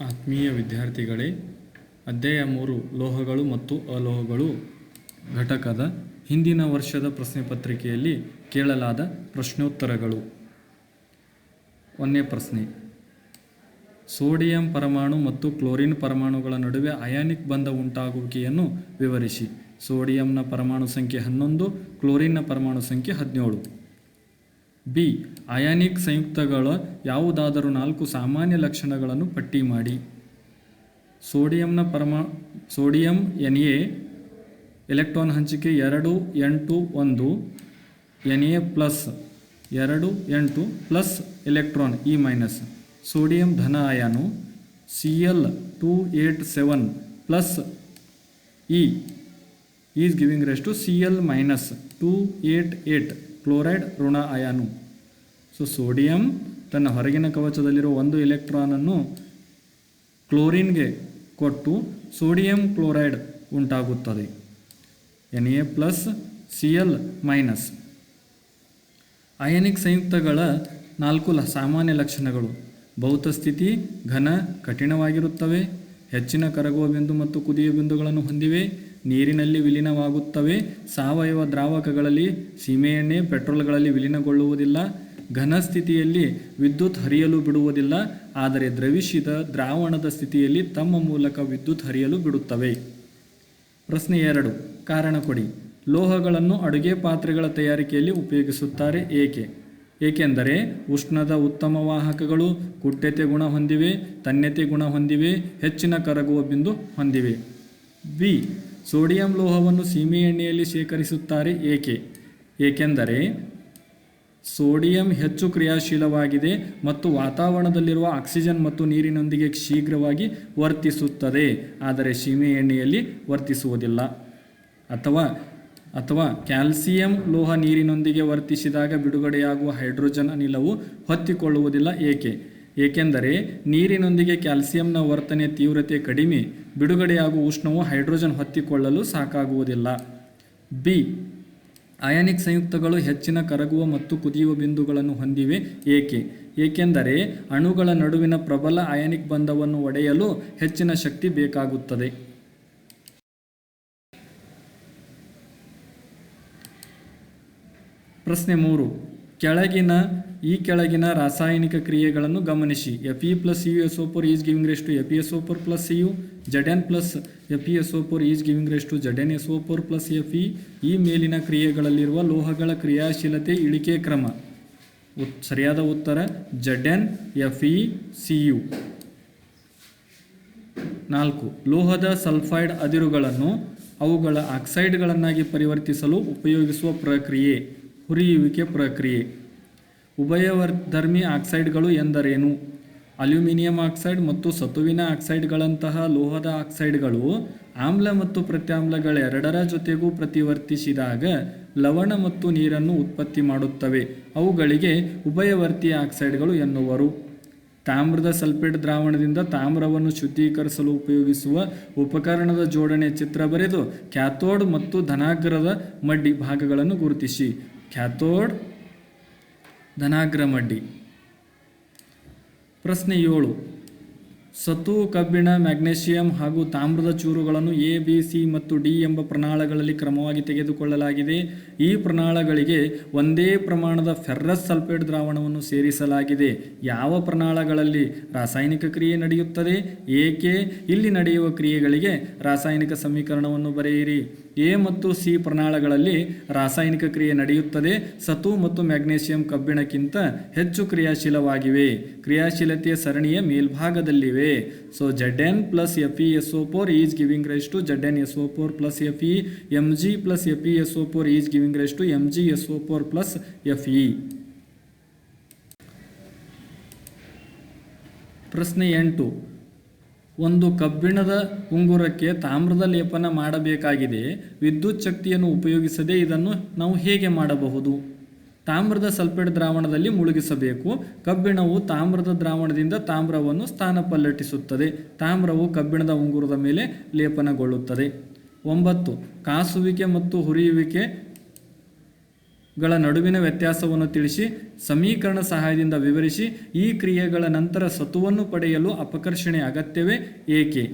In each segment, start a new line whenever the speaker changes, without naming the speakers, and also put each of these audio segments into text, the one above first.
ಆತ್ಮೀಯ ವಿದ್ಯಾರ್ಥಿಗಳೇ, ಅಧ್ಯಾಯ ಮೂರು, ಲೋಹಗಳು ಮತ್ತು ಅಲೋಹಗಳು ಘಟಕದ ಹಿಂದಿನ ವರ್ಷದ ಪ್ರಶ್ನೆ ಪತ್ರಿಕೆಯಲ್ಲಿ ಕೇಳಲಾದ ಪ್ರಶ್ನೋತ್ತರಗಳು. ಒಂದೇ ಪ್ರಶ್ನೆ. ಸೋಡಿಯಂ ಪರಮಾಣು ಮತ್ತು ಕ್ಲೋರಿನ್ ಪರಮಾಣುಗಳ ನಡುವೆ ಅಯಾನಿಕ್ ಬಂಧ ಉಂಟಾಗುವಿಕೆಯನ್ನು ವಿವರಿಸಿ. ಸೋಡಿಯಂನ ಪರಮಾಣು ಸಂಖ್ಯೆ ಹನ್ನೊಂದು, ಕ್ಲೋರಿನ್ನ ಪರಮಾಣು ಸಂಖ್ಯೆ ಹದಿನೇಳು. ಬಿ. ಅಯಾನಿಕ್ ಸಂಯುಕ್ತಗಳ ಯಾವುದಾದರೂ ನಾಲ್ಕು ಸಾಮಾನ್ಯ ಲಕ್ಷಣಗಳನ್ನು ಪಟ್ಟಿ ಮಾಡಿ. ಸೋಡಿಯಂನ ಪರಮಾ, ಸೋಡಿಯಂ ಎನ್ ಎ, ಎಲೆಕ್ಟ್ರಾನ್ ಹಂಚಿಕೆ ಎರಡು, ಎಂಟು, ಒಂದು, ಎನ್ ಎ ಪ್ಲಸ್ ಎರಡು, ಎಂಟು plus electron E minus. Sodium ಧನ ಅಯಾನು C L two eight seven plus E. Is giving rise to C L minus two eight eight. Chloride ಋಣ ಅಯಾನು. ಸೊ ಸೋಡಿಯಂ ತನ್ನ ಹೊರಗಿನ ಕವಚದಲ್ಲಿರುವ ಒಂದು ಎಲೆಕ್ಟ್ರಾನನ್ನು ಕ್ಲೋರಿನ್ಗೆ ಕೊಟ್ಟು ಸೋಡಿಯಂ ಕ್ಲೋರೈಡ್ ಉಂಟಾಗುತ್ತದೆ. N A plus C L minus ionic ಸಂಯುಕ್ತಗಳ ನಾಲ್ಕು ಸಾಮಾನ್ಯ ಲಕ್ಷಣಗಳು. ಭೌತ ಸ್ಥಿತಿ ಘನ, ಕಠಿಣವಾಗಿರುತ್ತವೆ. ಹೆಚ್ಚಿನ ಕರಗುವ ಬಿಂದು ಮತ್ತು ಕುದಿಯ ಬಿಂದುಗಳನ್ನು ಹೊಂದಿವೆ. ನೀರಿನಲ್ಲಿ ವಿಲೀನವಾಗುತ್ತವೆ. ಸಾವಯವ ದ್ರಾವಕಗಳಲ್ಲಿ ಸೀಮೆಎಣ್ಣೆ ಪೆಟ್ರೋಲ್ಗಳಲ್ಲಿ ವಿಲೀನಗೊಳ್ಳುವುದಿಲ್ಲ. ಘನ ಸ್ಥಿತಿಯಲ್ಲಿ ವಿದ್ಯುತ್ ಹರಿಯಲು ಬಿಡುವುದಿಲ್ಲ. ಆದರೆ ದ್ರವಿಸಿದ ದ್ರಾವಣದ ಸ್ಥಿತಿಯಲ್ಲಿ ತಮ್ಮ ಮೂಲಕ ವಿದ್ಯುತ್ ಹರಿಯಲು ಬಿಡುತ್ತವೆ. ಪ್ರಶ್ನೆ ಎರಡು. ಕಾರಣ ಕೊಡಿ. ಲೋಹಗಳನ್ನು ಅಡುಗೆ ಪಾತ್ರೆಗಳ ತಯಾರಿಕೆಯಲ್ಲಿ ಉಪಯೋಗಿಸುತ್ತಾರೆ. ಏಕೆ? ಏಕೆಂದರೆ ಉಷ್ಣದ ಉತ್ತಮ ವಾಹಕಗಳು ಕುಟ್ಟ್ಯತೆ ಗುಣ ಹೊಂದಿವೆ ತನ್ಯತೆ ಗುಣ ಹೊಂದಿವೆ, ಹೆಚ್ಚಿನ ಕರಗುವ ಬಿಂದು ಹೊಂದಿವೆ. ಬಿ. ಸೋಡಿಯಂ ಲೋಹವನ್ನು ಸೀಮೆ ಎಣ್ಣೆಯಲ್ಲಿ ಶೇಖರಿಸುತ್ತಾರೆ ಏಕೆ? ಏಕೆಂದರೆ ಸೋಡಿಯಂ ಹೆಚ್ಚು ಕ್ರಿಯಾಶೀಲವಾಗಿದೆ ಮತ್ತು ವಾತಾವರಣದಲ್ಲಿರುವ ಆಕ್ಸಿಜನ್ ಮತ್ತು ನೀರಿನೊಂದಿಗೆ ಶೀಘ್ರವಾಗಿ ವರ್ತಿಸುತ್ತದೆ, ಆದರೆ ಸೀಮೆ ಎಣ್ಣೆಯಲ್ಲಿ ವರ್ತಿಸುವುದಿಲ್ಲ. ಅಥವಾ ಅಥವಾ ಕ್ಯಾಲ್ಸಿಯಂ ಲೋಹ ನೀರಿನೊಂದಿಗೆ ವರ್ತಿಸಿದಾಗ ಬಿಡುಗಡೆಯಾಗುವ ಹೈಡ್ರೋಜನ್ ಅನಿಲವು ಹೊತ್ತಿಕೊಳ್ಳುವುದಿಲ್ಲ ಏಕೆ? ಏಕೆಂದರೆ ನೀರಿನೊಂದಿಗೆ ಕ್ಯಾಲ್ಸಿಯಂನ ವರ್ತನೆ ತೀವ್ರತೆ ಕಡಿಮೆ, ಬಿಡುಗಡೆಯಾಗುವ ಉಷ್ಣವು ಹೈಡ್ರೋಜನ್ ಹೊತ್ತಿಕೊಳ್ಳಲು ಸಾಕಾಗುವುದಿಲ್ಲ. ಬಿ. ಅಯಾನಿಕ್ ಸಂಯುಕ್ತಗಳು ಹೆಚ್ಚಿನ ಕರಗುವ ಮತ್ತು ಕುದಿಯುವ ಬಿಂದುಗಳನ್ನು ಹೊಂದಿವೆ. ಏಕೆ? ಏಕೆಂದರೆ ಅಣುಗಳ ನಡುವಿನ ಪ್ರಬಲ ಅಯಾನಿಕ್ ಬಂಧವನ್ನು ಒಡೆಯಲು ಹೆಚ್ಚಿನ ಶಕ್ತಿ ಬೇಕಾಗುತ್ತದೆ. ಪ್ರಶ್ನೆ ಮೂರು. ಕೆಳಗಿನ, ಈ ಕೆಳಗಿನ ರಾಸಾಯನಿಕ ಕ್ರಿಯೆಗಳನ್ನು ಗಮನಿಸಿ. F E plus U S O four is giving rise to F S O four plus U Z N plus F E S O four is giving rise to Z N S O four plus F E ಈ ಮೇಲಿನ ಕ್ರಿಯೆಗಳಲ್ಲಿರುವ ಲೋಹಗಳ ಕ್ರಿಯಾಶೀಲತೆ ಇಳಿಕೆ ಕ್ರಮ. ಉತ್, ಸರಿಯಾದ ಉತ್ತರ Z N F E C U ನಾಲ್ಕು, ಲೋಹದ ಸಲ್ಫೈಡ್ ಅದಿರುಗಳನ್ನು ಅವುಗಳ ಆಕ್ಸೈಡ್ಗಳನ್ನಾಗಿ ಪರಿವರ್ತಿಸಲು ಉಪಯೋಗಿಸುವ ಪ್ರಕ್ರಿಯೆ. ಹುರಿಯುವಿಕೆ ಪ್ರಕ್ರಿಯೆ. ಉಭಯಧರ್ಮಿ ಆಕ್ಸೈಡ್ಗಳು ಎಂದರೇನು? ಅಲ್ಯೂಮಿನಿಯಂ ಆಕ್ಸೈಡ್ ಮತ್ತು ಸತುವಿನ ಆಕ್ಸೈಡ್ಗಳಂತಹ ಲೋಹದ ಆಕ್ಸೈಡ್ಗಳು ಆಮ್ಲ ಮತ್ತು ಪ್ರತ್ಯಾಮ್ಲಗಳೆರಡರ ಜೊತೆಗೂ ಪ್ರತಿವರ್ತಿಸಿದಾಗ ಲವಣ ಮತ್ತು ನೀರನ್ನು ಉತ್ಪತ್ತಿ ಮಾಡುತ್ತವೆ. ಅವುಗಳಿಗೆ ಉಭಯವರ್ತಿ ಆಕ್ಸೈಡ್ಗಳು ಎನ್ನುವರು. ತಾಮ್ರದ ಸಲ್ಫೇಟ್ ದ್ರಾವಣದಿಂದ ತಾಮ್ರವನ್ನು ಶುದ್ಧೀಕರಿಸಲು ಉಪಯೋಗಿಸುವ ಉಪಕರಣದ ಜೋಡಣೆ ಚಿತ್ರ ಬರೆದು ಕ್ಯಾಥೋಡ್ ಮತ್ತು ಧನಾಗ್ರದ ಮಡ್ಡಿ ಭಾಗಗಳನ್ನು ಗುರುತಿಸಿ. ಕ್ಯಾಥೋಡ್ ಧನಾಗ್ರಮಡ್ಡಿ. ಪ್ರಶ್ನೆ ಏಳು. ಸತು ಕಬ್ಬಿಣ ಮ್ಯಾಗ್ನೇಷಿಯಂ ಹಾಗೂ ತಾಮ್ರದ ಚೂರುಗಳನ್ನು ಎ, ಬಿ, ಸಿ ಮತ್ತು ಡಿ ಎಂಬ ಪ್ರಣಾಳಗಳಲ್ಲಿ ಕ್ರಮವಾಗಿ ತೆಗೆದುಕೊಳ್ಳಲಾಗಿದೆ. ಈ ಪ್ರಣಾಳಗಳಿಗೆ ಒಂದೇ ಪ್ರಮಾಣದ ಫೆರ್ರಸ್ ಸಲ್ಫೇಟ್ ದ್ರಾವಣವನ್ನು ಸೇರಿಸಲಾಗಿದೆ. ಯಾವ ಪ್ರಣಾಳಗಳಲ್ಲಿ ರಾಸಾಯನಿಕ ಕ್ರಿಯೆ ನಡೆಯುತ್ತದೆ? ಏಕೆ? ಇಲ್ಲಿ ನಡೆಯುವ ಕ್ರಿಯೆಗಳಿಗೆ ರಾಸಾಯನಿಕ ಸಮೀಕರಣವನ್ನು ಬರೆಯಿರಿ. ಎ ಮತ್ತು ಸಿ ಪ್ರಣಾಳಗಳಲ್ಲಿ ರಾಸಾಯನಿಕ ಕ್ರಿಯೆ ನಡೆಯುತ್ತದೆ. ಸತು ಮತ್ತು ಮ್ಯಾಗ್ನೇಷಿಯಂ ಕಬ್ಬಿಣಕ್ಕಿಂತ ಹೆಚ್ಚು ಕ್ರಿಯಾಶೀಲವಾಗಿವೆ. ಕ್ರಿಯಾಶೀಲತೆಯ ಸರಣಿಯ ಮೇಲ್ಭಾಗದಲ್ಲಿವೆ. So Z N plus F E S O four is giving rise to Z N S O four plus F E M G plus F E S O four is giving rise to M G S O four plus F E ಪ್ರಶ್ನೆ ಎಂಟು. ಒಂದು ಕಬ್ಬಿಣದ ಉಂಗುರಕ್ಕೆ ತಾಮ್ರದ ಲೇಪನ ಮಾಡಬೇಕಾಗಿದೆ. ವಿದ್ಯುತ್ ಶಕ್ತಿಯನ್ನು ಉಪಯೋಗಿಸದೆ ಇದನ್ನು ನಾವು ಹೇಗೆ ಮಾಡಬಹುದು? ತಾಮ್ರದ ಸಲ್ಫೇಟ್ ದ್ರಾವಣದಲ್ಲಿ ಮುಳುಗಿಸಬೇಕು. ಕಬ್ಬಿಣವು ತಾಮ್ರದ ದ್ರಾವಣದಿಂದ ತಾಮ್ರವನ್ನು ಸ್ಥಾನ ಪಲ್ಲಟಿಸುತ್ತದೆ ತಾಮ್ರವು ಕಬ್ಬಿಣದ ಉಂಗುರದ ಮೇಲೆ ಲೇಪನಗೊಳ್ಳುತ್ತದೆ. ಒಂಬತ್ತು, ಕಾಸುವಿಕೆ ಮತ್ತು ಹುರಿಯುವಿಕೆ ಗಳ ನಡುವಿನ ವ್ಯತ್ಯಾಸವನ್ನು ತಿಳಿಸಿ, ಸಮೀಕರಣ ಸಹಾಯದಿಂದ ವಿವರಿಸಿ, ಈ ಕ್ರಿಯೆಗಳ ನಂತರ ಸತುವನ್ನು ಪಡೆಯಲು ಅಪಕರ್ಷಣೆ ಅಗತ್ಯವೇ ಏಕೆ?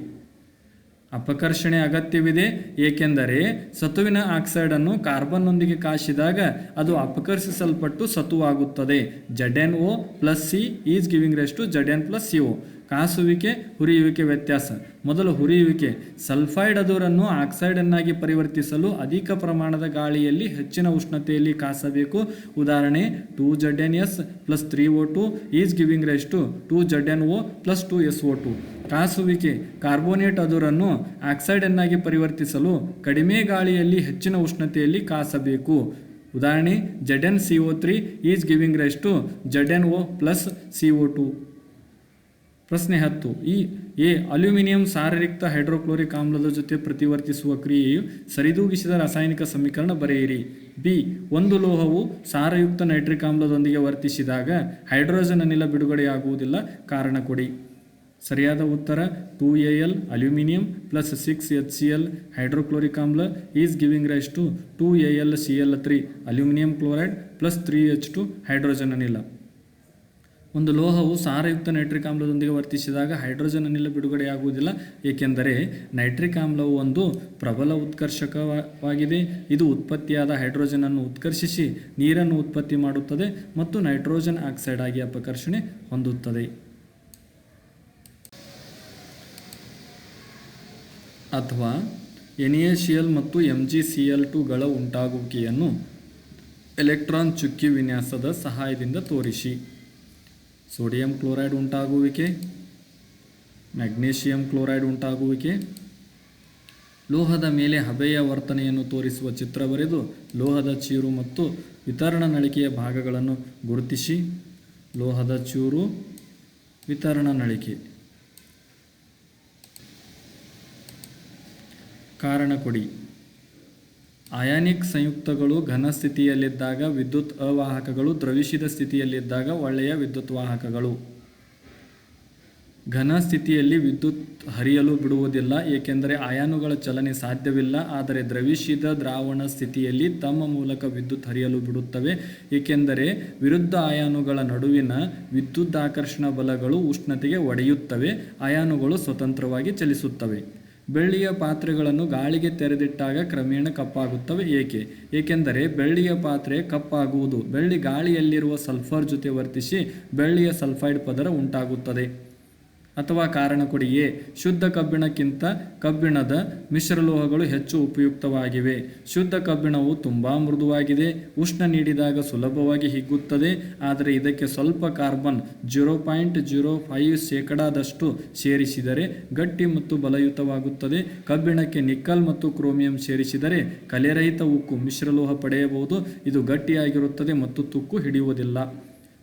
ಅಪಕರ್ಷಣೆ ಅಗತ್ಯವಿದೆ, ಏಕೆಂದರೆ ಸತುವಿನ ಆಕ್ಸೈಡನ್ನು ಕಾರ್ಬನ್ನೊಂದಿಗೆ ಕಾಶಿದಾಗ ಅದು ಅಪಕರ್ಷಿಸಲ್ಪಟ್ಟು ಸತುವಾಗುತ್ತದೆ. Z N O plus C is giving rise to Z N plus C O ಕಾಸುವಿಕೆ, ಹುರಿಯುವಿಕೆ ವ್ಯತ್ಯಾಸ. ಮೊದಲು ಹುರಿಯುವಿಕೆ. ಸಲ್ಫೈಡ್ ಅದುರನ್ನು ಆಕ್ಸೈಡನ್ನಾಗಿ ಪರಿವರ್ತಿಸಲು ಅಧಿಕ ಪ್ರಮಾಣದ ಗಾಳಿಯಲ್ಲಿ ಹೆಚ್ಚಿನ ಉಷ್ಣತೆಯಲ್ಲಿ ಕಾಸಬೇಕು. ಉದಾಹರಣೆ two Z N S plus three O two is giving rise to two Z N O plus two S O two ಕಾಸುವಿಕೆ, carbonate ಅದುರನ್ನು ಆಕ್ಸೈಡನ್ನಾಗಿ ಪರಿವರ್ತಿಸಲು ಕಡಿಮೆ ಗಾಳಿಯಲ್ಲಿ ಹೆಚ್ಚಿನ ಉಷ್ಣತೆಯಲ್ಲಿ ಕಾಸಬೇಕು. ಉದಾಹರಣೆ Z N C O three is giving rise to Z N O plus C O two ಪ್ರಶ್ನೆ ಹತ್ತು. ಈ, ಎ, ಅಲ್ಯೂಮಿನಿಯಂ ಸಾರರಿಕ್ತ ಹೈಡ್ರೋಕ್ಲೋರಿಕ್ ಆಮ್ಲದ ಜೊತೆ ಪ್ರತಿವರ್ತಿಸುವ ಕ್ರಿಯೆಯು ಸರಿದೂಗಿಸಿದ ರಾಸಾಯನಿಕ ಸಮೀಕರಣ ಬರೆಯಿರಿ. ಬಿ, ಒಂದು ಲೋಹವು ಸಾರಯುಕ್ತ ನೈಟ್ರಿಕ್ ಆಮ್ಲದೊಂದಿಗೆ ವರ್ತಿಸಿದಾಗ ಹೈಡ್ರೋಜನ್ ಅನಿಲ ಬಿಡುಗಡೆಯಾಗುವುದಿಲ್ಲ. ಕಾರಣ ಕೊಡಿ. ಸರಿಯಾದ ಉತ್ತರ, two A L aluminium plus six H C L hydrochloric ಆಮ್ಲ is giving rise to two A L C L three aluminium chloride plus three H two hydrogen ಅನಿಲ. ಒಂದು ಲೋಹವು ಸಾರಯುಕ್ತ ನೈಟ್ರಿಕ್ ಆಮ್ಲದೊಂದಿಗೆ ವರ್ತಿಸಿದಾಗ ಹೈಡ್ರೋಜನ್ ಅನಿಲ ಬಿಡುಗಡೆಯಾಗುವುದಿಲ್ಲ, ಏಕೆಂದರೆ ನೈಟ್ರಿಕ್ ಆಮ್ಲವು ಒಂದು ಪ್ರಬಲ ಉತ್ಕರ್ಷಕವಾಗಿದೆ. ಇದು ಉತ್ಪತ್ತಿಯಾದ ಹೈಡ್ರೋಜನ್ ಅನ್ನು ಉತ್ಕರ್ಷಿಸಿ ನೀರನ್ನು ಉತ್ಪತ್ತಿ ಮಾಡುತ್ತದೆ ಮತ್ತು ನೈಟ್ರೋಜನ್ ಆಕ್ಸೈಡ್ ಆಗಿ ಅಪಕರ್ಷಣೆ ಹೊಂದುತ್ತದೆ. ಅಥವಾ ಎನ್ ಮತ್ತು ಎಂ ಜಿ ಸಿ ಎಲ್ ಟುಗಳ ಉಂಟಾಗುವಿಕೆಯನ್ನು ಎಲೆಕ್ಟ್ರಾನ್ ಚುಕ್ಕಿ ವಿನ್ಯಾಸದ ಸಹಾಯದಿಂದ ತೋರಿಸಿ. ಸೋಡಿಯಂ ಕ್ಲೋರೈಡ್ ಉಂಟಾಗುವಿಕೆ, ಮ್ಯಾಗ್ನೀಷಿಯಂ ಕ್ಲೋರೈಡ್ ಉಂಟಾಗುವಿಕೆ, ಲೋಹದ ಮೇಲೆ ಹಬೆಯ ವರ್ತನೆಯನ್ನು ತೋರಿಸುವ ಚಿತ್ರ ಬರೆದು ಲೋಹದ ಚೂರು ಮತ್ತು ವಿತರಣಾ ನಳಿಕೆಯ ಭಾಗಗಳನ್ನು ಗುರುತಿಸಿ. ಲೋಹದ ಚೂರು, ವಿತರಣಾ ನಳಿಕೆ. ಕಾರಣ ಕೊಡಿ. ಅಯಾನಿಕ್ ಸಂಯುಕ್ತಗಳು ಘನ ಸ್ಥಿತಿಯಲ್ಲಿದ್ದಾಗ ವಿದ್ಯುತ್ ಅವಾಹಕಗಳು ದ್ರವಿಸಿದ ಸ್ಥಿತಿಯಲ್ಲಿದ್ದಾಗ ಒಳ್ಳೆಯ ವಿದ್ಯುತ್ ವಾಹಕಗಳು. ಘನ ಸ್ಥಿತಿಯಲ್ಲಿ ವಿದ್ಯುತ್ ಹರಿಯಲು ಬಿಡುವುದಿಲ್ಲ, ಏಕೆಂದರೆ ಅಯಾನುಗಳ ಚಲನೆ ಸಾಧ್ಯವಿಲ್ಲ, ಆದರೆ ದ್ರವಿಸಿದ ದ್ರಾವಣ ಸ್ಥಿತಿಯಲ್ಲಿ ತಮ್ಮ ಮೂಲಕ ವಿದ್ಯುತ್ ಹರಿಯಲು ಬಿಡುತ್ತವೆ, ಏಕೆಂದರೆ ವಿರುದ್ಧ ಅಯಾನುಗಳ ನಡುವಿನ ವಿದ್ಯುದಾಕರ್ಷಣ ಬಲಗಳು ಉಷ್ಣತೆಗೆ ಒಡೆಯುತ್ತವೆ, ಅಯಾನುಗಳು ಸ್ವತಂತ್ರವಾಗಿ ಚಲಿಸುತ್ತವೆ. ಬೆಳ್ಳಿಯ ಪಾತ್ರೆಗಳನ್ನು ಗಾಳಿಗೆ ತೆರೆದಿಟ್ಟಾಗ ಕ್ರಮೇಣ ಕಪ್ಪಾಗುತ್ತವೆ. ಏಕೆ? ಏಕೆಂದರೆ ಬೆಳ್ಳಿಯ ಪಾತ್ರೆ ಕಪ್ಪಾಗುವುದು. ಬೆಳ್ಳಿ ಗಾಳಿಯಲ್ಲಿರುವ ಸಲ್ಫರ್ ಜೊತೆ ವರ್ತಿಸಿ ಬೆಳ್ಳಿಯ ಸಲ್ಫೈಡ್ ಪದರ ಉಂಟಾಗುತ್ತದೆ. ಅಥವಾ ಕಾರಣ ಕೊಡಿಯೇ ಶುದ್ಧ ಕಬ್ಬಿಣಕ್ಕಿಂತ ಕಬ್ಬಿಣದ ಮಿಶ್ರಲೋಹಗಳು ಹೆಚ್ಚು ಉಪಯುಕ್ತವಾಗಿವೆ. ಶುದ್ಧ ಕಬ್ಬಿಣವು ತುಂಬ ಮೃದುವಾಗಿದೆ. ಉಷ್ಣ ನೀಡಿದಾಗ ಸುಲಭವಾಗಿ ಹಿಗ್ಗುತ್ತದೆ. ಆದರೆ ಇದಕ್ಕೆ ಸ್ವಲ್ಪ carbon zero point zero five ಶೇಕಡಾದಷ್ಟು ಸೇರಿಸಿದರೆ ಗಟ್ಟಿ ಮತ್ತು ಬಲಯುತವಾಗುತ್ತದೆ. ಕಬ್ಬಿಣಕ್ಕೆ ನಿಕ್ಕಲ್ ಮತ್ತು ಕ್ರೋಮಿಯಂ ಸೇರಿಸಿದರೆ ಕಲೆರಹಿತ ಉಕ್ಕು ಮಿಶ್ರಲೋಹ ಪಡೆಯಬಹುದು. ಇದು ಗಟ್ಟಿಯಾಗಿರುತ್ತದೆ ಮತ್ತು ತುಕ್ಕು ಹಿಡಿಯುವುದಿಲ್ಲ.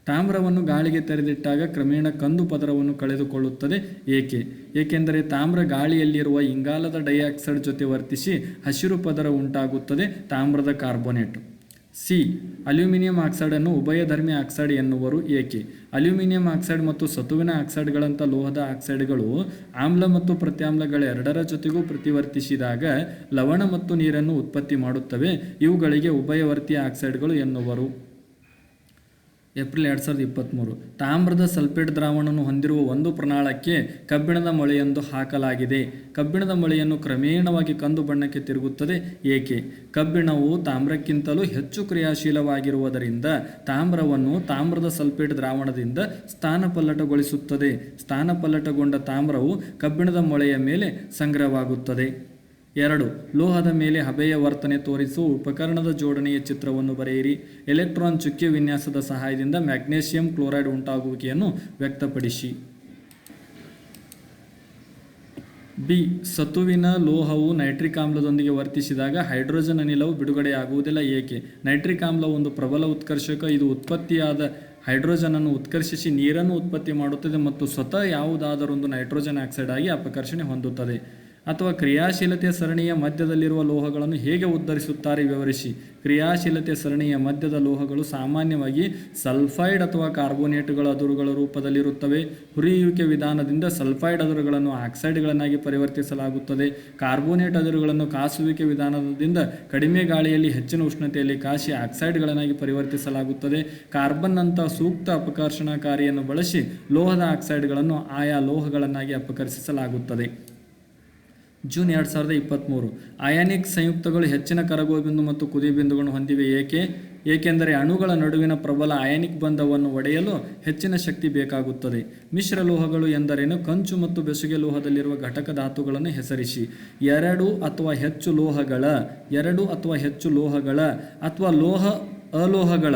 ತಾಮ್ರವನ್ನು ಗಾಳಿಗೆ ತೆರೆದಿಟ್ಟಾಗ ಕ್ರಮೇಣ ಕಂದು ಪದರವನ್ನು ಕಳೆದುಕೊಳ್ಳುತ್ತದೆ. ಏಕೆ? ಏಕೆಂದರೆ ತಾಮ್ರ ಗಾಳಿಯಲ್ಲಿರುವ ಇಂಗಾಲದ ಡೈಆಕ್ಸೈಡ್ ಜೊತೆ ವರ್ತಿಸಿ ಹಸಿರು ಪದರ ಉಂಟಾಗುತ್ತದೆ, ತಾಮ್ರದ ಕಾರ್ಬೋನೇಟ್. ಸಿ. ಅಲ್ಯೂಮಿನಿಯಂ ಆಕ್ಸೈಡನ್ನು ಉಭಯಧರ್ಮಿ ಆಕ್ಸೈಡ್ ಎನ್ನುವರು. ಏಕೆ? ಅಲ್ಯೂಮಿನಿಯಂ ಆಕ್ಸೈಡ್ ಮತ್ತು ಸತುವಿನ ಆಕ್ಸೈಡ್ಗಳಂಥ ಲೋಹದ ಆಕ್ಸೈಡ್ಗಳು ಆಮ್ಲ ಮತ್ತು ಪ್ರತ್ಯಾಮ್ಲಗಳೆರಡರ ಜೊತೆಗೂ ಪ್ರತಿವರ್ತಿಸಿದಾಗ ಲವಣ ಮತ್ತು ನೀರನ್ನು ಉತ್ಪತ್ತಿ ಮಾಡುತ್ತವೆ. ಇವುಗಳಿಗೆ ಉಭಯವರ್ತಿ ಆಕ್ಸೈಡ್ಗಳು ಎನ್ನುವರು. ಏಪ್ರಿಲ್ ಎರಡು ಸಾವಿರದ ಇಪ್ಪತ್ತ್ಮೂರು ತಾಮ್ರದ ಸಲ್ಫೇಟ್ ದ್ರಾವಣವನ್ನು ಹೊಂದಿರುವ ಒಂದು ಪ್ರಣಾಳಕ್ಕೆ ಕಬ್ಬಿಣದ ಮೊಳೆಯೆಂದು ಹಾಕಲಾಗಿದೆ. ಕಬ್ಬಿಣದ ಮೊಳೆಯನ್ನು ಕ್ರಮೇಣವಾಗಿ ಕಂದು ಬಣ್ಣಕ್ಕೆ ತಿರುಗುತ್ತದೆ. ಏಕೆ? ಕಬ್ಬಿಣವು ತಾಮ್ರಕ್ಕಿಂತಲೂ ಹೆಚ್ಚು ಕ್ರಿಯಾಶೀಲವಾಗಿರುವುದರಿಂದ ತಾಮ್ರವನ್ನು ತಾಮ್ರದ ಸಲ್ಫೇಟ್ ದ್ರಾವಣದಿಂದ ಸ್ಥಾನಪಲ್ಲಟಗೊಳಿಸುತ್ತದೆ. ಸ್ಥಾನಪಲ್ಲಟಗೊಂಡ ತಾಮ್ರವು ಕಬ್ಬಿಣದ ಮೊಳೆಯ ಮೇಲೆ ಸಂಗ್ರಹವಾಗುತ್ತದೆ. ಎರಡು, ಲೋಹದ ಮೇಲೆ ಹಬೆಯ ವರ್ತನೆ ತೋರಿಸುವ ಉಪಕರಣದ ಜೋಡಣೆಯ ಚಿತ್ರವನ್ನು ಬರೆಯಿರಿ. ಎಲೆಕ್ಟ್ರಾನ್ ಚುಕ್ಕೆ ವಿನ್ಯಾಸದ ಸಹಾಯದಿಂದ ಮ್ಯಾಗ್ನೇಷಿಯಂ ಕ್ಲೋರೈಡ್ ಉಂಟಾಗುವಿಕೆಯನ್ನು ವ್ಯಕ್ತಪಡಿಸಿ. ಬಿ, ಸತುವಿನ ಲೋಹವು ನೈಟ್ರಿಕ್ ಆಮ್ಲದೊಂದಿಗೆ ವರ್ತಿಸಿದಾಗ ಹೈಡ್ರೋಜನ್ ಅನಿಲವು ಬಿಡುಗಡೆಯಾಗುವುದಿಲ್ಲ. ಏಕೆ? ನೈಟ್ರಿಕ್ ಆಮ್ಲ ಒಂದು ಪ್ರಬಲ ಉತ್ಕರ್ಷಕ, ಇದು ಉತ್ಪತ್ತಿಯಾದ ಹೈಡ್ರೋಜನ್ ಅನ್ನು ಉತ್ಕರ್ಷಿಸಿ ನೀರನ್ನು ಉತ್ಪತ್ತಿ ಮಾಡುತ್ತದೆ ಮತ್ತು ಸ್ವತಃ ಯಾವುದಾದರೊಂದು ನೈಟ್ರೋಜನ್ ಆಕ್ಸೈಡ್ ಆಗಿ ಅಪಕರ್ಷಣೆ ಹೊಂದುತ್ತದೆ. ಅಥವಾ ಕ್ರಿಯಾಶೀಲತೆ ಸರಣಿಯ ಮಧ್ಯದಲ್ಲಿರುವ ಲೋಹಗಳನ್ನು ಹೇಗೆ ಉದ್ಧರಿಸುತ್ತಾರೆ ವಿವರಿಸಿ. ಕ್ರಿಯಾಶೀಲತೆ ಸರಣಿಯ ಮಧ್ಯದ ಲೋಹಗಳು ಸಾಮಾನ್ಯವಾಗಿ ಸಲ್ಫೈಡ್ ಅಥವಾ ಕಾರ್ಬೋನೇಟ್ಗಳ ಅದುರುಗಳ ರೂಪದಲ್ಲಿರುತ್ತವೆ. ಹುರಿಯುವಿಕೆ ವಿಧಾನದಿಂದ ಸಲ್ಫೈಡ್ ಅದುರುಗಳನ್ನು ಆಕ್ಸೈಡ್ಗಳನ್ನಾಗಿ ಪರಿವರ್ತಿಸಲಾಗುತ್ತದೆ. ಕಾರ್ಬೋನೇಟ್ ಅದುರುಗಳನ್ನು ಕಾಸುವಿಕೆ ವಿಧಾನದಿಂದ ಕಡಿಮೆ ಗಾಳಿಯಲ್ಲಿ ಹೆಚ್ಚಿನ ಉಷ್ಣತೆಯಲ್ಲಿ ಕಾಸಿ ಆಕ್ಸೈಡ್ಗಳನ್ನಾಗಿ ಪರಿವರ್ತಿಸಲಾಗುತ್ತದೆ. ಕಾರ್ಬನ್ನಂಥ ಸೂಕ್ತ ಅಪಕರ್ಷಣಕಾರಿಯನ್ನು ಬಳಸಿ ಲೋಹದ ಆಕ್ಸೈಡ್ಗಳನ್ನು ಆಯಾ ಲೋಹಗಳನ್ನಾಗಿ ಅಪಕರ್ಷಿಸಲಾಗುತ್ತದೆ ಜೂನ್ ಎರಡು ಸಾವಿರದ ಇಪ್ಪತ್ತ್ಮೂರು ಅಯಾನಿಕ್ ಸಂಯುಕ್ತಗಳು ಹೆಚ್ಚಿನ ಕರಗುವ ಮತ್ತು ಕುದಿಯ ಬಿಂದುಗಳನ್ನು ಹೊಂದಿವೆ. ಏಕೆ? ಏಕೆಂದರೆ ಅಣುಗಳ ನಡುವಿನ ಪ್ರಬಲ ಅಯಾನಿಕ್ ಬಂಧವನ್ನು ಒಡೆಯಲು ಹೆಚ್ಚಿನ ಶಕ್ತಿ ಬೇಕಾಗುತ್ತದೆ. ಮಿಶ್ರ ಲೋಹಗಳು ಎಂದರೇನು? ಕಂಚು ಮತ್ತು ಬೆಸುಗೆ ಲೋಹದಲ್ಲಿರುವ ಘಟಕ ಧಾತುಗಳನ್ನು ಹೆಸರಿಸಿ. ಎರಡು ಅಥವಾ ಹೆಚ್ಚು ಲೋಹಗಳ, ಎರಡು ಅಥವಾ ಹೆಚ್ಚು ಲೋಹಗಳ ಅಥವಾ ಲೋಹ ಅಲೋಹಗಳ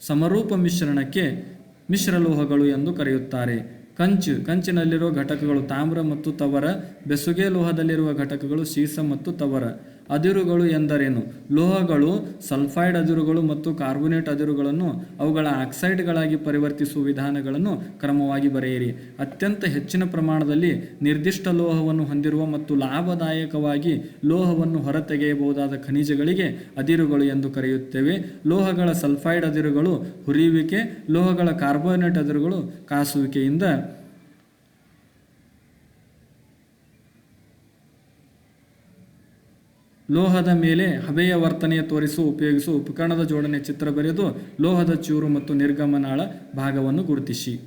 ಸಮರೂಪ ಮಿಶ್ರಣಕ್ಕೆ ಮಿಶ್ರಲೋಹಗಳು ಎಂದು ಕರೆಯುತ್ತಾರೆ. ಕಂಚು ಕಂಚಿನಲ್ಲಿರುವ ಘಟಕಗಳು ತಾಮ್ರ ಮತ್ತು ತವರ ಬೆಸುಗೆ ಲೋಹದಲ್ಲಿರುವ ಘಟಕಗಳು ಸೀಸ ಮತ್ತು ತವರ. ಅದಿರುಗಳು ಎಂದರೇನು? ಲೋಹಗಳು, ಸಲ್ಫೈಡ್ ಅದಿರುಗಳು ಮತ್ತು ಕಾರ್ಬೋನೇಟ್ ಅದಿರುಗಳನ್ನು ಅವುಗಳ ಆಕ್ಸೈಡ್ಗಳಾಗಿ ಪರಿವರ್ತಿಸುವ ವಿಧಾನಗಳನ್ನು ಕ್ರಮವಾಗಿ ಬರೆಯಿರಿ. ಅತ್ಯಂತ ಹೆಚ್ಚಿನ ಪ್ರಮಾಣದಲ್ಲಿ ನಿರ್ದಿಷ್ಟ ಲೋಹವನ್ನು ಹೊಂದಿರುವ ಮತ್ತು ಲಾಭದಾಯಕವಾಗಿ ಲೋಹವನ್ನು ಹೊರತೆಗೆಯಬಹುದಾದ ಖನಿಜಗಳಿಗೆ ಅದಿರುಗಳು ಎಂದು ಕರೆಯುತ್ತೇವೆ. ಲೋಹಗಳ ಸಲ್ಫೈಡ್ ಅದಿರುಗಳು ಹುರಿಯುವಿಕೆ, ಲೋಹಗಳ ಕಾರ್ಬೋನೇಟ್ ಅದಿರುಗಳು ಕಾಸುವಿಕೆಯಿಂದ ಲೋಹದ ಮೇಲೆ ಹಬೆಯ ವರ್ತನೆಯ ತೋರಿಸು ಉಪಯೋಗಿಸುವ ಉಪಕರಣದ ಜೋಡಣೆ ಚಿತ್ರ ಬರೆದು ಲೋಹದ ಚೂರು ಮತ್ತು ನಿರ್ಗಮನಾಳ ಭಾಗವನ್ನು ಗುರುತಿಸಿ.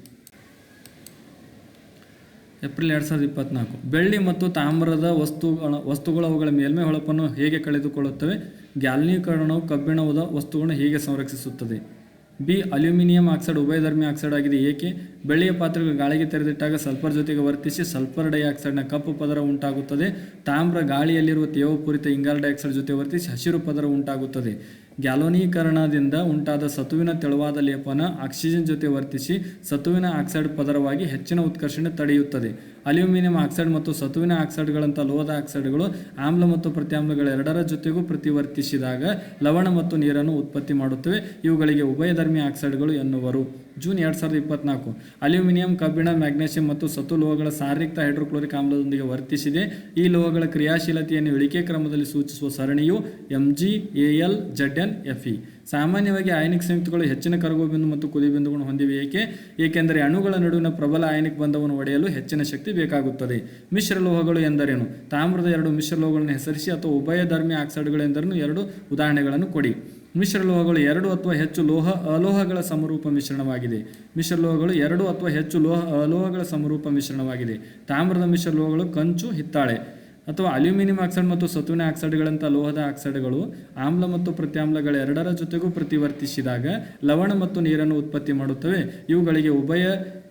ಏಪ್ರಿಲ್ ಎರಡು ಸಾವಿರದ ಇಪ್ಪತ್ನಾಲ್ಕು. ಬೆಳ್ಳಿ ಮತ್ತು ತಾಮ್ರದ ವಸ್ತುಗಳ, ವಸ್ತುಗಳು ಅವುಗಳ ಮೇಲ್ಮೈ ಹೊಳಪನ್ನು ಹೇಗೆ ಕಳೆದುಕೊಳ್ಳುತ್ತವೆ? ಗ್ಯಾಲ್ನೀಕರಣವು ಕಬ್ಬಿಣದ ವಸ್ತುಗಳನ್ನು ಹೇಗೆ ಸಂರಕ್ಷಿಸುತ್ತದೆ? ಬಿ, ಅಲ್ಯೂಮಿನಿಯಂ ಆಕ್ಸೈಡ್ ಉಭಯಧರ್ಮಿ ಆಕ್ಸೈಡ್ ಆಗಿದೆ. ಏಕೆ? ಬೆಳ್ಳಿಯ ಪಾತ್ರೆಗಳು ಗಾಳಿಗೆ ತೆರೆದಿಟ್ಟಾಗ ಸಲ್ಫರ್ ಜೊತೆಗೆ ವರ್ತಿಸಿ ಸಲ್ಫರ್ ಡೈಆಕ್ಸೈಡ್ನ ಕಪ್ಪು ಪದರ ಉಂಟಾಗುತ್ತದೆ. ತಾಮ್ರ ಗಾಳಿಯಲ್ಲಿರುವ ತೇವಪೂರಿತ ಇಂಗಾಲ ಡೈಆಕ್ಸೈಡ್ ಜೊತೆ ವರ್ತಿಸಿ ಹಸಿರು ಪದರ ಉಂಟಾಗುತ್ತದೆ. ಗ್ಯಾಲೋನೀಕರಣದಿಂದ ಉಂಟಾದ ಸತುವಿನ ತೆಳುವಾದ ಲೇಪನ ಆಕ್ಸಿಜನ್ ಜೊತೆ ವರ್ತಿಸಿ ಸತುವಿನ ಆಕ್ಸೈಡ್ ಪದರವಾಗಿ ಹೆಚ್ಚಿನ ಉತ್ಕರ್ಷಣೆ ತಡೆಯುತ್ತದೆ. ಅಲ್ಯೂಮಿನಿಯಂ ಆಕ್ಸೈಡ್ ಮತ್ತು ಸತುವಿನ ಆಕ್ಸೈಡ್ಗಳಂಥ ಲೋಹದ ಆಕ್ಸೈಡ್ಗಳು ಆಮ್ಲ ಮತ್ತು ಪ್ರತ್ಯಾಮ್ಲಗಳೆರಡರ ಜೊತೆಗೂ ಪ್ರತಿವರ್ತಿಸಿದಾಗ ಲವಣ ಮತ್ತು ನೀರನ್ನು ಉತ್ಪತ್ತಿ ಮಾಡುತ್ತವೆ. ಇವುಗಳಿಗೆ ಉಭಯಧರ್ಮಿ ಆಕ್ಸೈಡ್ಗಳು ಎನ್ನುವರು. ಜೂನ್ ಎರಡು ಸಾವಿರದ ಇಪ್ಪತ್ನಾಲ್ಕು. ಅಲ್ಯೂಮಿನಿಯಂ, ಕಬ್ಬಿಣ, ಮ್ಯಾಗ್ನೇಷಿಯಂ ಮತ್ತು ಸತು ಲೋಹಗಳ ಸಾರಿಕ್ತ ಹೈಡ್ರೋಕ್ಲೋರಿಕ್ ಆಮ್ಲದೊಂದಿಗೆ ವರ್ತಿಸಿದೆ. ಈ ಲೋಹಗಳ ಕ್ರಿಯಾಶೀಲತೆಯನ್ನು ಇಳಿಕೆ ಕ್ರಮದಲ್ಲಿ ಸೂಚಿಸುವ ಸರಣಿಯು M G A L Z N F ಸಾಮಾನ್ಯವಾಗಿ ಆಯನಿಕ್ ಸಂಯುಕ್ತಗಳು ಹೆಚ್ಚಿನ ಕರಗುಬಿಂದು ಮತ್ತು ಕುದಿ ಬಿಂದುಗಳನ್ನು ಹೊಂದಿವೆ. ಏಕೆ? ಏಕೆಂದರೆ ಅಣುಗಳ ನಡುವಿನ ಪ್ರಬಲ ಆಯನಿಕ್ ಬಂಧವನ್ನು ಒಡೆಯಲು ಹೆಚ್ಚಿನ ಶಕ್ತಿ ಬೇಕಾಗುತ್ತದೆ. ಮಿಶ್ರ ಲೋಹಗಳು ಎಂದರೇನು? ತಾಮ್ರದ ಎರಡು ಮಿಶ್ರ ಲೋಹಗಳನ್ನು ಹೆಸರಿಸಿ ಅಥವಾ ಉಭಯಧರ್ಮಿ ಆಕ್ಸೈಡ್ಗಳು ಎಂದರೇನು? ಎರಡು ಉದಾಹರಣೆಗಳನ್ನು ಕೊಡಿ. ಮಿಶ್ರ ಲೋಹಗಳು ಎರಡು ಅಥವಾ ಹೆಚ್ಚು ಲೋಹ ಅಲೋಹಗಳ ಸಮರೂಪ ಮಿಶ್ರಣವಾಗಿದೆ. ಮಿಶ್ರ ಲೋಹಗಳು ಎರಡು ಅಥವಾ ಹೆಚ್ಚು ಲೋಹ ಅಲೋಹಗಳ ಸಮರೂಪ ಮಿಶ್ರಣವಾಗಿದೆ. ತಾಮ್ರದ ಮಿಶ್ರ ಲೋಹಗಳು ಕಂಚು, ಹಿತ್ತಾಳೆ. ಅಥವಾ ಅಲ್ಯೂಮಿನಿಯಂ ಆಕ್ಸೈಡ್ ಮತ್ತು ಸತುವಿನ ಆಕ್ಸೈಡ್ಗಳಂಥ ಲೋಹದ ಆಕ್ಸೈಡ್ಗಳು ಆಮ್ಲ ಮತ್ತು ಪ್ರತ್ಯಾಮ್ಲಗಳ ಎರಡರ ಜೊತೆಗೂ ಪ್ರತಿವರ್ತಿಸಿದಾಗ ಲವಣ ಮತ್ತು ನೀರನ್ನು ಉತ್ಪತ್ತಿ ಮಾಡುತ್ತವೆ. ಇವುಗಳಿಗೆ ಉಭಯ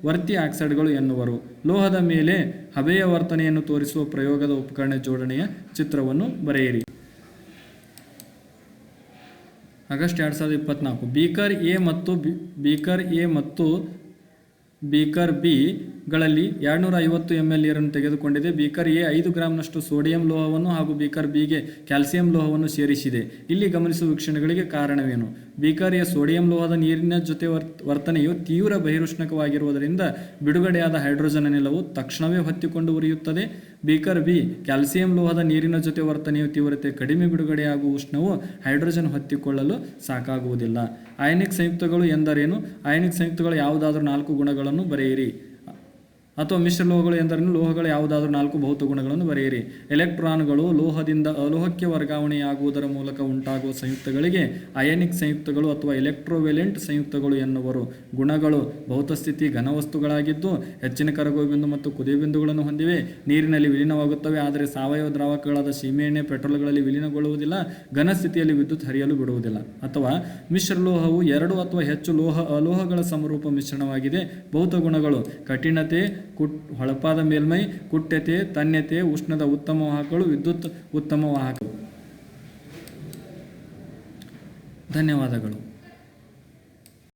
ವರ್ತಿ ಆಕ್ಸೈಡ್ಗಳು ಎನ್ನುವರು. ಲೋಹದ ಮೇಲೆ ಹಬೆಯ ವರ್ತನೆಯನ್ನು ತೋರಿಸುವ ಪ್ರಯೋಗದ ಉಪಕರಣ ಜೋಡಣೆಯ ಚಿತ್ರವನ್ನು ಬರೆಯಿರಿ. ಆಗಸ್ಟ್ ಎರಡು ಸಾವಿರದ ಇಪ್ಪತ್ನಾಲ್ಕು. ಬೀಕರ್ ಎ ಮತ್ತು ಬೀಕರ್ ಎ ಮತ್ತು ಬೀಕರ್ ಬಿ ಗಳಲ್ಲಿ ಎರಡುನೂರ ಐವತ್ತು ಎಂ ಎಲ್ ನೀರನ್ನು ತೆಗೆದುಕೊಂಡಿದೆ. ಬೀಕರ್ ಎ ಐದು ಗ್ರಾಮ್ನಷ್ಟು ಸೋಡಿಯಂ ಲೋಹವನ್ನು ಹಾಗೂ ಬೀಕರ್ ಬಿಗೆ ಕ್ಯಾಲ್ಸಿಯಂ ಲೋಹವನ್ನು ಸೇರಿಸಿದೆ. ಇಲ್ಲಿ ಗಮನಿಸುವ ವೀಕ್ಷಣೆಗಳಿಗೆ ಕಾರಣವೇನು? ಬೀಕರ್ ಎ ಸೋಡಿಯಂ ಲೋಹದ ನೀರಿನ ಜೊತೆ ವರ್- ವರ್ತನೆಯು ತೀವ್ರ ಬಹಿರುಷ್ಣಕವಾಗಿರುವುದರಿಂದ ಬಿಡುಗಡೆಯಾದ ಹೈಡ್ರೋಜನ್ ಅನಿಲವು ತಕ್ಷಣವೇ ಹೊತ್ತಿಕೊಂಡು ಉರಿಯುತ್ತದೆ. ಬೀಕರ್ ಬಿ ಕ್ಯಾಲ್ಸಿಯಂ ಲೋಹದ ನೀರಿನ ಜೊತೆ ವರ್ತನೆಯು ತೀವ್ರತೆ ಕಡಿಮೆ ಬಿಡುಗಡೆಯಾಗುವ ಉಷ್ಣವು ಹೈಡ್ರೋಜನ್ ಹೊತ್ತಿಕೊಳ್ಳಲು ಸಾಕಾಗುವುದಿಲ್ಲ. ಅಯನಿಕ್ ಸಂಯುಕ್ತಗಳು ಎಂದರೇನು? ಅಯನಿಕ್ ಸಂಯುಕ್ತಗಳು ಯಾವುದಾದರೂ ನಾಲ್ಕು ಗುಣಗಳನ್ನು ಬರೆಯಿರಿ. ಅಥವಾ ಮಿಶ್ರ ಲೋಹಗಳು ಎಂದರೇನು? ಲೋಹಗಳು ಯಾವುದಾದರೂ ನಾಲ್ಕು ಭೌತ ಗುಣಗಳನ್ನು ಬರೆಯಿರಿ. ಎಲೆಕ್ಟ್ರಾನ್ಗಳು ಲೋಹದಿಂದ ಅಲೋಹಕ್ಕೆ ವರ್ಗಾವಣೆಯಾಗುವುದರ ಮೂಲಕ ಉಂಟಾಗುವ ಸಂಯುಕ್ತಗಳಿಗೆ ಅಯನಿಕ್ ಸಂಯುಕ್ತಗಳು ಅಥವಾ ಎಲೆಕ್ಟ್ರೋವೆಲೆಂಟ್ ಸಂಯುಕ್ತಗಳು ಎನ್ನುವರು. ಗುಣಗಳು ಭೌತಸ್ಥಿತಿ, ಘನವಸ್ತುಗಳಾಗಿದ್ದು, ಹೆಚ್ಚಿನ ಕರಗುವಿಂದು ಮತ್ತು ಕುದಿಯಬಿಂದುಗಳನ್ನು ಹೊಂದಿವೆ. ನೀರಿನಲ್ಲಿ ವಿಲೀನವಾಗುತ್ತವೆ, ಆದರೆ ಸಾವಯವ ದ್ರಾವಕಗಳಾದ ಸೀಮೆಎಣ್ಣೆ ಪೆಟ್ರೋಲ್ಗಳಲ್ಲಿ ವಿಲೀನಗೊಳ್ಳುವುದಿಲ್ಲ ಘನ ಸ್ಥಿತಿಯಲ್ಲಿ ವಿದ್ಯುತ್ ಹರಿಯಲು ಬಿಡುವುದಿಲ್ಲ. ಅಥವಾ ಮಿಶ್ರಲೋಹವು ಎರಡು ಅಥವಾ ಹೆಚ್ಚು ಲೋಹ ಅಲೋಹಗಳ ಸಮರೂಪ ಮಿಶ್ರಣವಾಗಿದೆ. ಭೌತ ಗುಣಗಳು ಕಠಿಣತೆ ಕುಟ್ ಹೊಳಪಾದ ಮೇಲ್ಮೈ ಕುಟ್ಯತೆ ತನ್ಯತೆ ಉಷ್ಣದ ಉತ್ತಮ ವಾಹಕಗಳು ವಿದ್ಯುತ್ ಉತ್ತಮ ವಾಹಕಗಳು. ಧನ್ಯವಾದಗಳು.